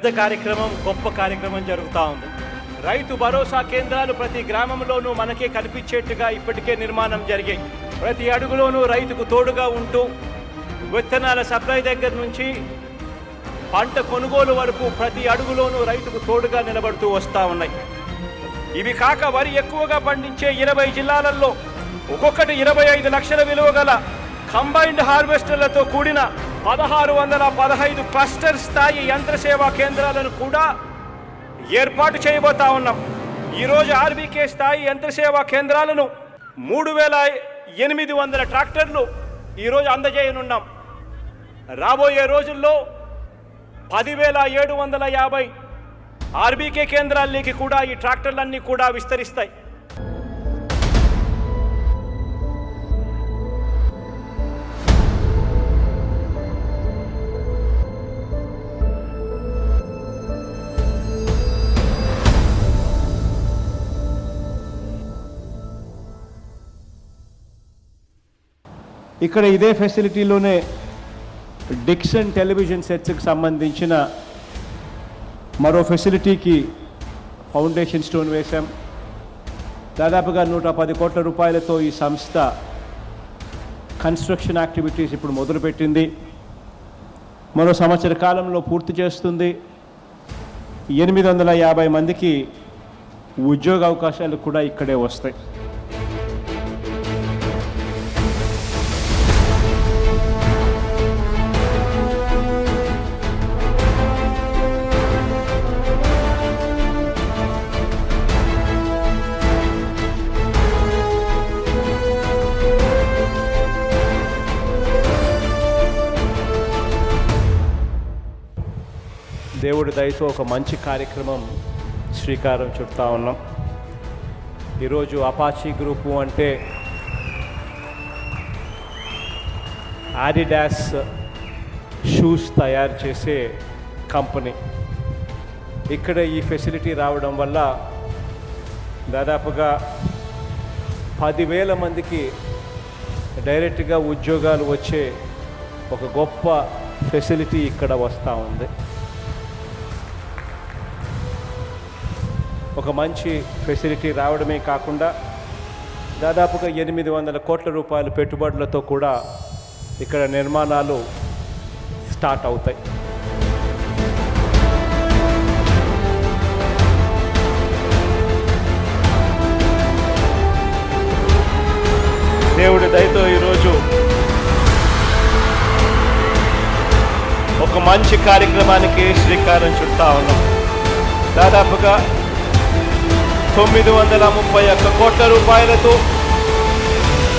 పెద్ద కార్యక్రమం గొప్ప కార్యక్రమం జరుగుతూ ఉంది. రైతు భరోసా కేంద్రాలు ప్రతి గ్రామంలోనూ మనకే కనిపించేట్టుగా ఇప్పటికే నిర్మాణం జరిగాయి. ప్రతి అడుగులోనూ రైతుకు తోడుగా ఉంటూ విత్తనాల సప్లై దగ్గర నుంచి పంట కొనుగోలు వరకు ప్రతి అడుగులోనూ రైతుకు తోడుగా నిలబడుతూ వస్తూ ఉన్నాయి. ఇవి కాక వరి ఎక్కువగా పండించే ఇరవై జిల్లాలలో ఒక్కొక్కటి ఇరవై ఐదు లక్షల విలువ గల కంబైన్డ్ హార్వెస్టర్లతో కూడిన పదహారు వందల పదహైదు క్లస్టర్ స్థాయి యంత్ర సేవా కేంద్రాలను కూడా ఏర్పాటు చేయబోతా ఉన్నాం. ఈరోజు ఆర్బీకే స్థాయి యంత్ర సేవా కేంద్రాలను మూడు వేల ఎనిమిది వందల ట్రాక్టర్లు ఈరోజు అందజేయనున్నాం. రాబోయే రోజుల్లో పదివేల ఏడు వందల యాభై ఆర్బీకే కేంద్రాల్లోకి కూడా ఈ ట్రాక్టర్లన్నీ కూడా విస్తరిస్తాయి. ఇక్కడ ఇదే ఫెసిలిటీలోనే డిక్సన్ టెలివిజన్ సెట్స్కి సంబంధించిన మరో ఫెసిలిటీకి ఫౌండేషన్ స్టోన్ వేశాం. దాదాపుగా నూట పది కోట్ల రూపాయలతో ఈ సంస్థ కన్స్ట్రక్షన్ యాక్టివిటీస్ ఇప్పుడు మొదలుపెట్టింది. మరో సంవత్సర కాలంలో పూర్తి చేస్తుంది. ఎనిమిది వందల యాభై మందికి ఉద్యోగ అవకాశాలు కూడా ఇక్కడే వస్తాయి. దేవుడి దయతో ఒక మంచి కార్యక్రమం శ్రీకారం చుడతా ఉన్నాం. ఈరోజు అపాచీ గ్రూపు అంటే ఆడిడాస్ షూస్ తయారు చేసే కంపెనీ. ఇక్కడ ఈ ఫెసిలిటీ రావడం వల్ల దాదాపుగా పదివేల మందికి డైరెక్ట్గా ఉద్యోగాలు వచ్చే ఒక గొప్ప ఫెసిలిటీ ఇక్కడ వస్తూ ఉంది. ఒక మంచి ఫెసిలిటీ రావడమే కాకుండా దాదాపుగా ఎనిమిది వందల కోట్ల రూపాయల పెట్టుబడులతో కూడా ఇక్కడ నిర్మాణాలు స్టార్ట్ అవుతాయి. దేవుడి దయతో ఈరోజు ఒక మంచి కార్యక్రమానికి శ్రీకారం చుడతా ఉన్నాం. దాదాపుగా తొమ్మిది వందల ముప్పై ఒక్క కోట్ల రూపాయలతో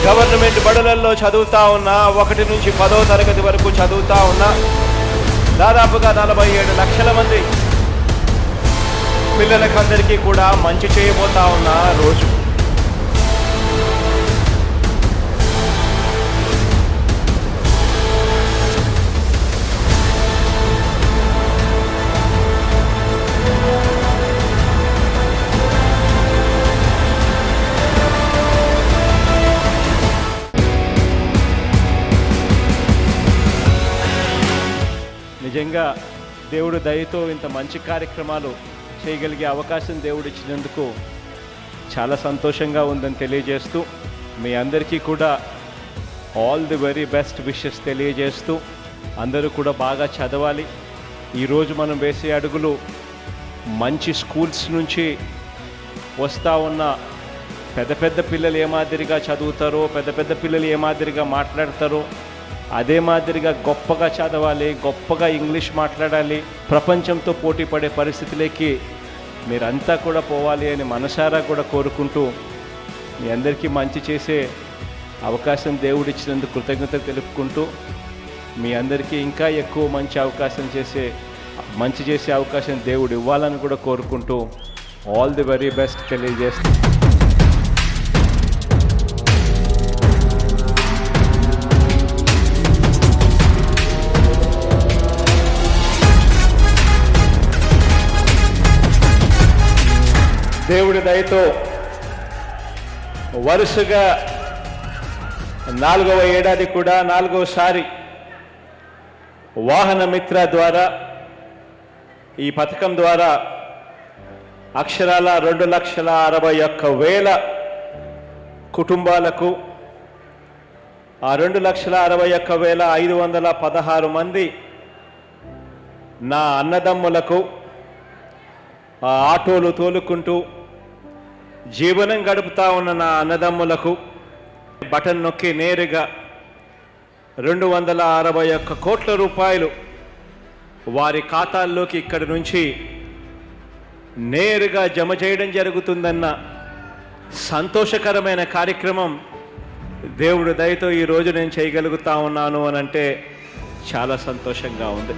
గవర్నమెంట్ బడులలో చదువుతా ఉన్న ఒకటి నుంచి పదో తరగతి వరకు చదువుతా ఉన్న దాదాపుగా నలభై ఏడు లక్షల మంది పిల్లలకందరికీ కూడా మంచి చేయబోతా ఉన్న రోజు. దేవుడు దయతో ఇంత మంచి కార్యక్రమాలు చేయగలిగే అవకాశం దేవుడు ఇచ్చినందుకు చాలా సంతోషంగా ఉందని తెలియజేస్తూ మీ అందరికీ కూడా all the very best wishes తెలియజేస్తూ అందరూ కూడా బాగా చదవాలి. ఈరోజు మనం వేసే అడుగులు మంచి స్కూల్స్ నుంచి వస్తూ ఉన్న పెద్ద పెద్ద పిల్లలు ఏ మాదిరిగా చదువుతారో పెద్ద పెద్ద పిల్లలు ఏ మాదిరిగా మాట్లాడతారో అదే మాదిరిగా గొప్పగా చదవాలి గొప్పగా ఇంగ్లీష్ మాట్లాడాలి ప్రపంచంతో పోటీ పడే పరిస్థితిలోకి మీరంతా కూడా పోవాలి అని మనసారా కూడా కోరుకుంటూ మీ అందరికీ మంచి చేసే అవకాశం దేవుడిచ్చినందుకు కృతజ్ఞత తెలుపుకుంటూ మీ అందరికీ ఇంకా ఎక్కువ మంచి అవకాశం చేసే మంచి చేసే అవకాశం దేవుడు ఇవ్వాలని కూడా కోరుకుంటూ ఆల్ ది వెరీ బెస్ట్ తెలియజేస్తాను దేవుడి దయతో వరుసగా నాలుగవ ఏడాది కూడా నాలుగవసారి వాహన మిత్ర ద్వారా ఈ పథకం ద్వారా అక్షరాల రెండు లక్షల అరవై ఒక్క వేల కుటుంబాలకు ఆ రెండు లక్షల అరవై ఒక్క వేల ఐదు వందల పదహారు మంది నా అన్నదమ్ములకు ఆ ఆటోలు తోలుకుంటూ జీవనం గడుపుతా ఉన్న నా అన్నదమ్ములకు బటన్ నొక్కి నేరుగా రెండు వందల అరవై ఒక్క కోట్ల రూపాయలు వారి ఖాతాల్లోకి ఇక్కడి నుంచి నేరుగా జమ చేయడం జరుగుతుందన్న సంతోషకరమైన కార్యక్రమం దేవుడు దయతో ఈరోజు నేను చేయగలుగుతా ఉన్నాను అని అంటే చాలా సంతోషంగా ఉంది.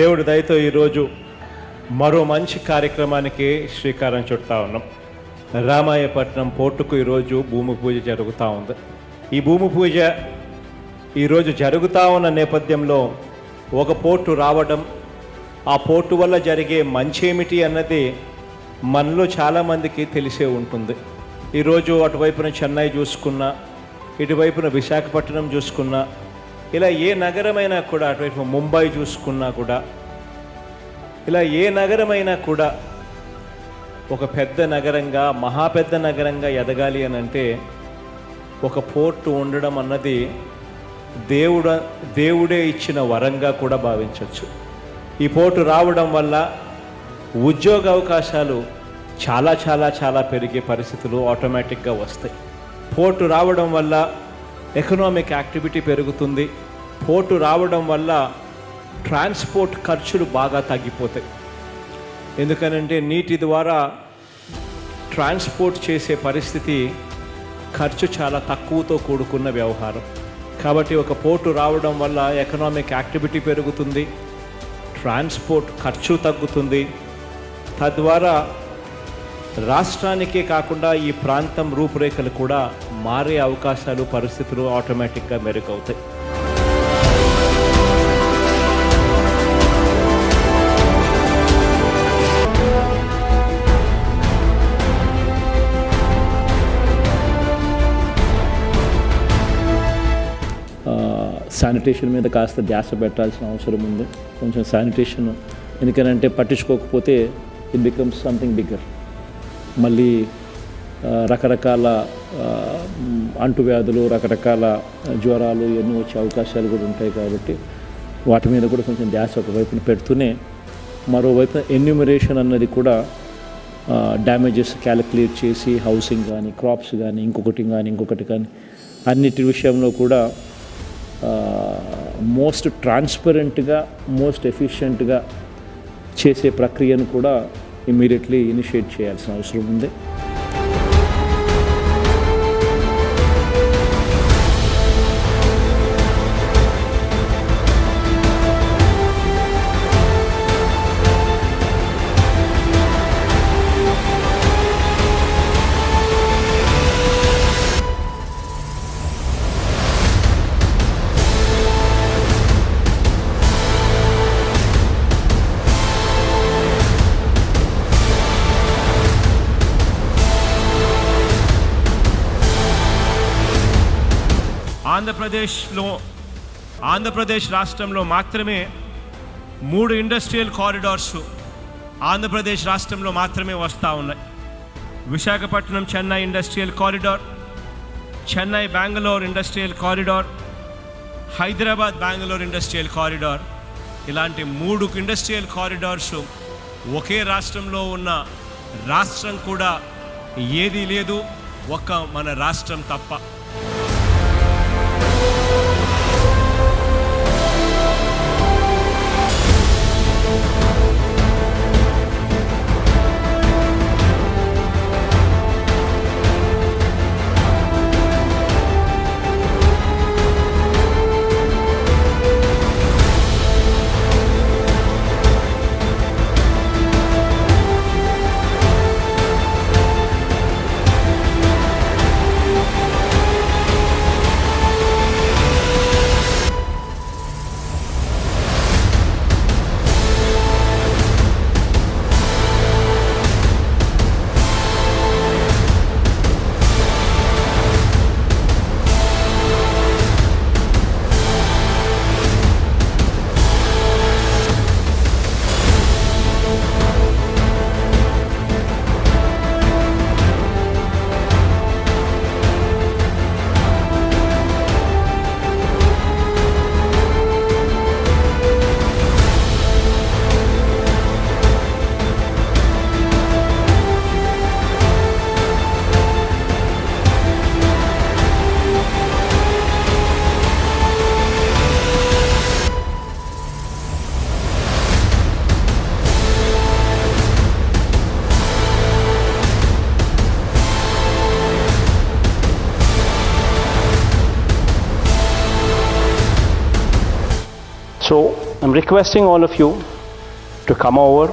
దేవుడి దయతో ఈరోజు మరో మంచి కార్యక్రమానికి శ్రీకారం చుడతా ఉన్నాం. రామాయపట్నం పోర్టుకు ఈరోజు భూమి పూజ జరుగుతూ ఉంది. ఈ భూమి పూజ ఈరోజు జరుగుతూ ఉన్న నేపథ్యంలో ఒక పోర్టు రావడం ఆ పోర్టు వల్ల జరిగే మంచి ఏమిటి అన్నది మనలో చాలామందికి తెలిసే ఉంటుంది. ఈరోజు అటువైపున చెన్నై చూసుకున్నా ఇటువైపున విశాఖపట్నం చూసుకున్నా ఇలా ఏ నగరమైనా కూడా అటువైపు ముంబై చూసుకున్నా కూడా ఇలా ఏ నగరమైనా కూడా ఒక పెద్ద నగరంగా మహా పెద్ద నగరంగా ఎదగాలి అని అంటే ఒక పోర్టు ఉండడం అన్నది దేవుడ దేవుడే ఇచ్చిన వరంగా కూడా భావించవచ్చు. ఈ పోర్టు రావడం వల్ల ఉద్యోగ అవకాశాలు చాలా చాలా చాలా పెరిగే పరిస్థితులు ఆటోమేటిక్గా వస్తాయి. పోర్టు రావడం వల్ల ఎకనామిక్ యాక్టివిటీ పెరుగుతుంది. పోర్టు రావడం వల్ల ట్రాన్స్పోర్ట్ ఖర్చులు బాగా తగ్గిపోతాయి. ఎందుకనంటే నీటి ద్వారా ట్రాన్స్పోర్ట్ చేసే పరిస్థితి ఖర్చు చాలా తక్కువతో కూడుకున్న వ్యవహారం. కాబట్టి ఒక పోర్టు రావడం వల్ల ఎకనామిక్ యాక్టివిటీ పెరుగుతుంది. ట్రాన్స్పోర్ట్ ఖర్చు తగ్గుతుంది. తద్వారా రాష్ట్రానికే కాకుండా ఈ ప్రాంతం రూపురేఖలు కూడా మారే అవకాశాలు పరిస్థితులు ఆటోమేటిక్గా మెరుగవుతాయి. శానిటేషన్ మీద కాస్త ధ్యాస పెట్టాల్సిన అవసరం ఉంది. కొంచెం శానిటేషన్ ఎందుకనంటే పట్టించుకోకపోతే ఇట్ బికమ్స్ సంథింగ్ బిగ్గర్ మళ్ళీ రకరకాల అంటువ్యాధులు రకరకాల జ్వరాలు ఇవన్నీ వచ్చే అవకాశాలు కూడా ఉంటాయి కాబట్టి వాటి మీద కూడా కొంచెం ధ్యాస ఒకవైపున పెడుతూనే మరోవైపున ఎన్యూమరేషన్ అన్నది కూడా డ్యామేజెస్ క్యాలిక్యులేట్ చేసి హౌసింగ్ కానీ క్రాప్స్ కానీ ఇంకొకటి కానీ ఇంకొకటి కానీ అన్నిటి విషయంలో కూడా మోస్ట్ ట్రాన్స్పరెంట్గా మోస్ట్ ఎఫిషియెంట్గా చేసే ప్రక్రియను కూడా ఇమీడియట్లీ ఇనిషియేట్ చేయాల్సిన అవసరం ఉంది. ఆంధ్రప్రదేశ్లో ఆంధ్రప్రదేశ్ రాష్ట్రంలో మాత్రమే మూడు ఇండస్ట్రియల్ కారిడార్స్ ఆంధ్రప్రదేశ్ రాష్ట్రంలో మాత్రమే వస్తూ ఉన్నాయి. Visakhapatnam Chennai industrial corridor Chennai Bengaluru industrial corridor Hyderabad Bengaluru industrial corridor ఇలాంటి మూడు ఇండస్ట్రియల్ కారిడార్స్ ఒకే రాష్ట్రంలో ఉన్న రాష్ట్రం కూడా ఏదీ లేదు ఒక్క మన రాష్ట్రం తప్ప. So I'm requesting all of you to come over.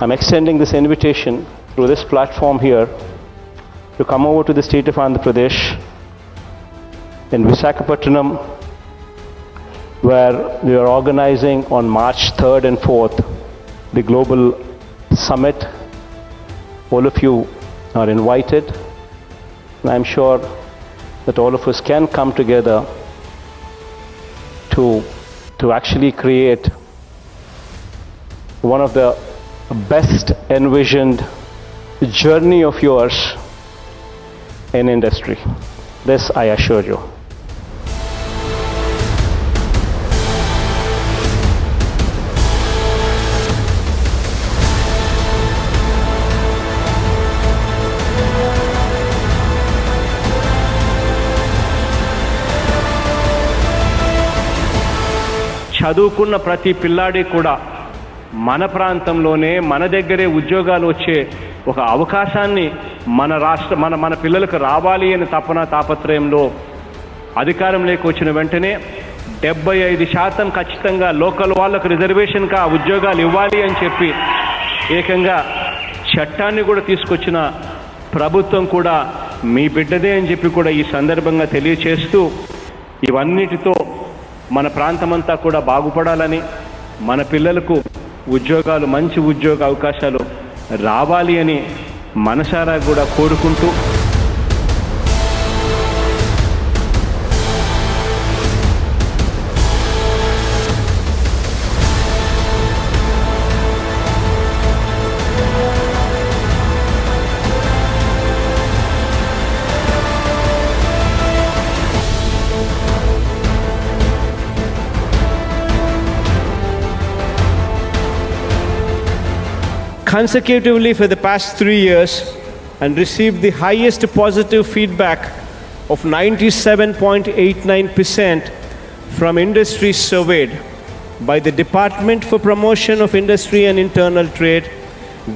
I'm extending this invitation through this platform here to come over to the state of Andhra Pradesh in Visakhapatnam, where we are organizing on March 3rd and 4th the global summit. All of you are invited, and I'm sure that all of us can come together to, to actually create one of the best envisioned journey of yours in industry. This I assure you. చదువుకున్న ప్రతి పిల్లాడి కూడా మన ప్రాంతంలోనే మన దగ్గరే ఉద్యోగాలు వచ్చే ఒక అవకాశాన్ని మన రాష్ట్ర మన మన పిల్లలకు రావాలి అని తపన తాపత్రయంలో అధికారంలోకి వచ్చిన వెంటనే డెబ్బై ఐదు శాతం ఖచ్చితంగా లోకల్ వాళ్ళకు రిజర్వేషన్గా ఉద్యోగాలు ఇవ్వాలి అని చెప్పి ఏకంగా చట్టాన్ని కూడా తీసుకొచ్చిన ప్రభుత్వం కూడా మీ బిడ్డదే అని చెప్పి కూడా ఈ సందర్భంగా తెలియచేస్తూ ఇవన్నిటితో మన ప్రాంతమంతా కూడా బాగుపడాలని మన పిల్లలకు ఉద్యోగాలు మంచి ఉద్యోగ అవకాశాలు రావాలి అని మనసారా కూడా కోరుకుంటూ consecutively for the past three years and received the highest positive feedback of 97.89% from industries surveyed by the Department for Promotion of Industry and Internal Trade,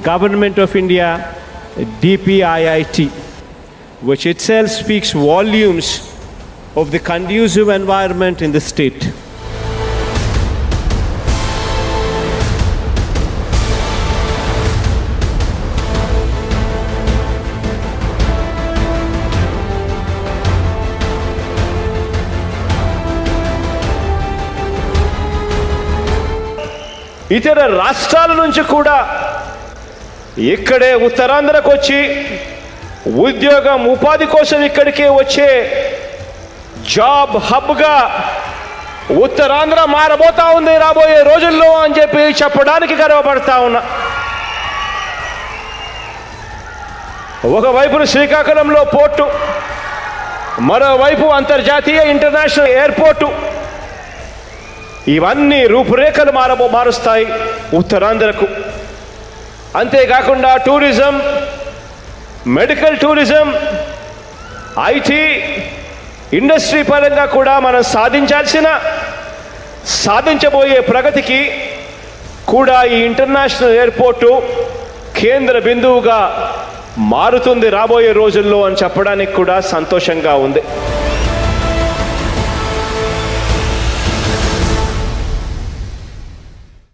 Government of India, DPIIT, which itself speaks volumes of the conducive environment in the state. ఇతర రాష్ట్రాల నుంచి కూడా ఇక్కడే ఉత్తరాంధ్రకు వచ్చి ఉద్యోగం ఉపాధి కోసం ఇక్కడికే వచ్చే జాబ్ హబ్గా ఉత్తరాంధ్ర మారబోతా ఉంది రాబోయే రోజుల్లో అని చెప్పి చెప్పడానికి గర్వపడతా ఉన్నా. ఒకవైపున శ్రీకాకుళంలో పోర్టు మరోవైపు అంతర్జాతీయ ఇంటర్నేషనల్ ఎయిర్పోర్టు. ఇవన్నీ రూపురేఖలు మారబో మారుస్తాయి ఉత్తరాంధ్రకు. అంతేకాకుండా tourism medical tourism IT industry పరంగా కూడా మనం సాధించాల్సిన సాధించబోయే ప్రగతికి కూడా ఈ ఇంటర్నేషనల్ ఎయిర్పోర్టు కేంద్ర బిందువుగా మారుతుంది రాబోయే రోజుల్లో అని చెప్పడానికి కూడా సంతోషంగా ఉంది.